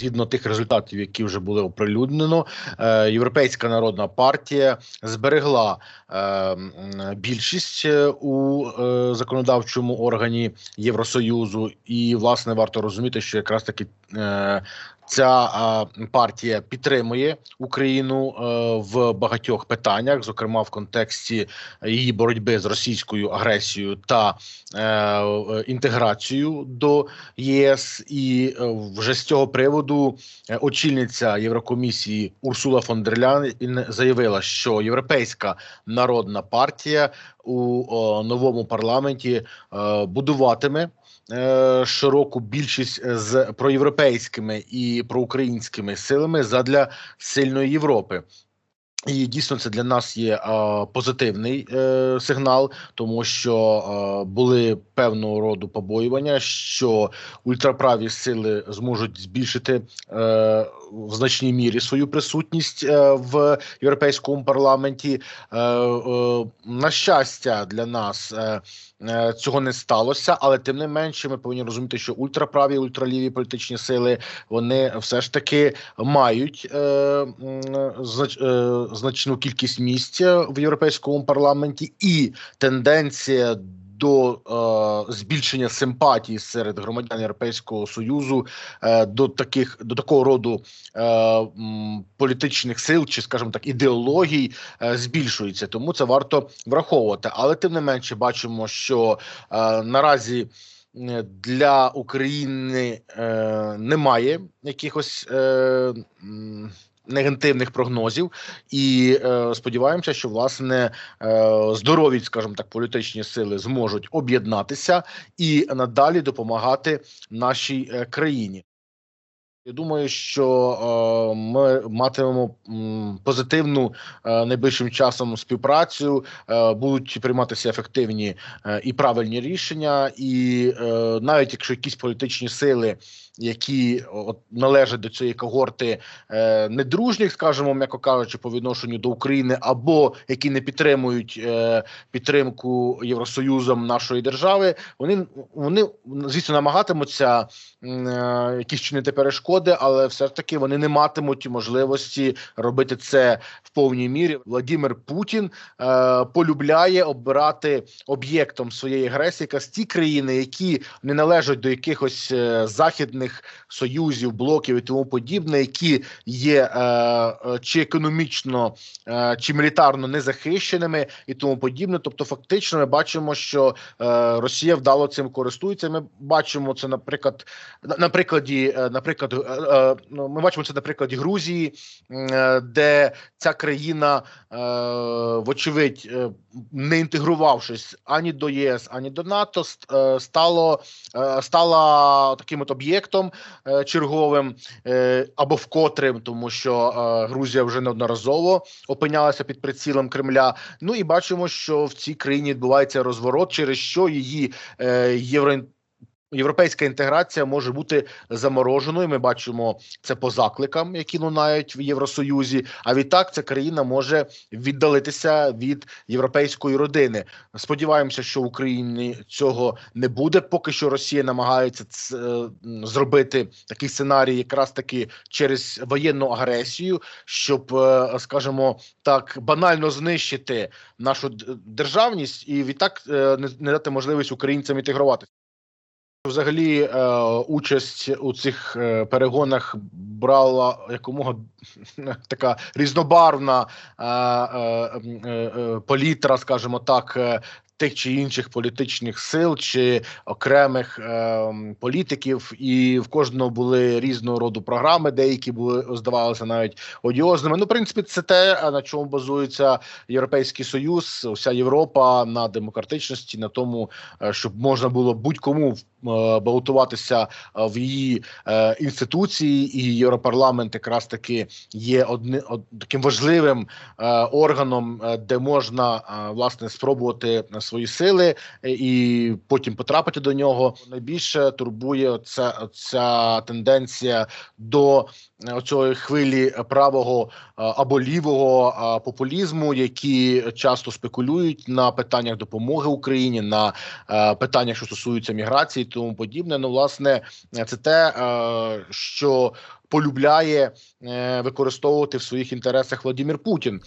Згідно тих результатів, які вже були оприлюднено, е, Європейська народна партія зберегла е, більшість е, у законодавчому органі Євросоюзу, і власне варто розуміти, що якраз таки ця е, партія підтримує Україну е, в багатьох питаннях, зокрема в контексті її боротьби з російською агресією та е, інтеграцією до ЄС, і вже з цього приводу очільниця Єврокомісії Урсула фон дер Ляйн заявила, що Європейська народна партія у новому парламенті будуватиме. Е, Широку більшість з проєвропейськими і проукраїнськими силами задля сильної Європи. І дійсно це для нас є е, позитивний е, сигнал, тому що е, були певного роду побоювання, що ультраправі сили зможуть збільшити е, в значній мірі свою присутність е, в європейському парламенті. Е, е, на щастя, для нас е, е, цього не сталося, але тим не менше, ми повинні розуміти, що ультраправі, ультраліві політичні сили вони все ж таки мають е, м, е, значну кількість місця в європейському парламенті, і тенденція до е, збільшення симпатії серед громадян Європейського союзу е, до таких до такого роду е, м, політичних сил чи, скажімо так, ідеологій е, збільшується. Тому це варто враховувати. Але тим не менше бачимо, що е, наразі. е, Для України е, немає якихось е, негативних прогнозів, і е, сподіваємося, що власне е, здорові, скажімо так, політичні сили зможуть об'єднатися і надалі допомагати нашій е, країні. Я думаю, що е, ми матимемо позитивну е, найближчим часом співпрацю, е, будуть прийматися ефективні і правильні рішення, і навіть якщо якісь політичні сили, які от належать до цієї когорти недружніх, скажімо, м'яко кажучи, по відношенню до України, або які не підтримують підтримку Євросоюзом нашої держави, вони вони звісно намагатимуться якісь чинити перешкоди, але все ж таки вони не матимуть можливості робити це в повній мірі. Владимир Путін е, полюбляє обирати об'єктом своєї агресії якраз ті країни, які не належать до якихось е, західних союзів, блоків і тому подібне, які є е, е, чи економічно, е, чи мілітарно незахищеними і тому подібне. Тобто, фактично, ми бачимо, що е, Росія вдало цим користується. Ми бачимо це, наприклад, на, прикладі, е, наприклад, ми бачимо це на прикладі Грузії, е, де ця країна, е, вочевидь, е, не інтегрувавшись ані до ЄС, ані до НАТО, е, стало е, стала таким от об'єктом е, черговим е, або вкотрим, тому що е, Грузія вже неодноразово опинялася під прицілом Кремля. Ну і бачимо, що в цій країні відбувається розворот, через що її е, євро. Європейська інтеграція може бути замороженою. Ми бачимо це по закликам, які лунають в Євросоюзі. А відтак ця країна може віддалитися від європейської родини. Сподіваємося, що в Україні цього не буде. Поки що Росія намагається е, зробити такий сценарій, якраз таки через воєнну агресію, щоб, е, скажімо так, банально знищити нашу державність і відтак е, не дати можливість українцям інтегруватися. Взагалі, е, участь у цих е, перегонах брала якомога така різнобарвна е, е, е, палітра, скажімо так, тих чи інших політичних сил чи окремих е, політиків, і в кожного були різного роду програми. Деякі були здавалися навіть одіозними. Ну, в принципі, це те, е, на чому базується Європейський Союз, вся Європа на демократичності, на тому, е, щоб можна було будь-кому е, балотуватися в її е, інституції, і Європарламент якраз таки є одним од, таким важливим е, органом, де можна е, власне спробувати свої сили е, і потім потрапити до нього. Найбільше турбує ця, ця тенденція до е, цієї хвилі правого е, або лівого популізму, які часто спекулюють на питаннях допомоги Україні, на питаннях, що стосуються міграції, і тому подібне. Ну, власне, це те, що полюбляє використовувати в своїх інтересах Владимир Путін.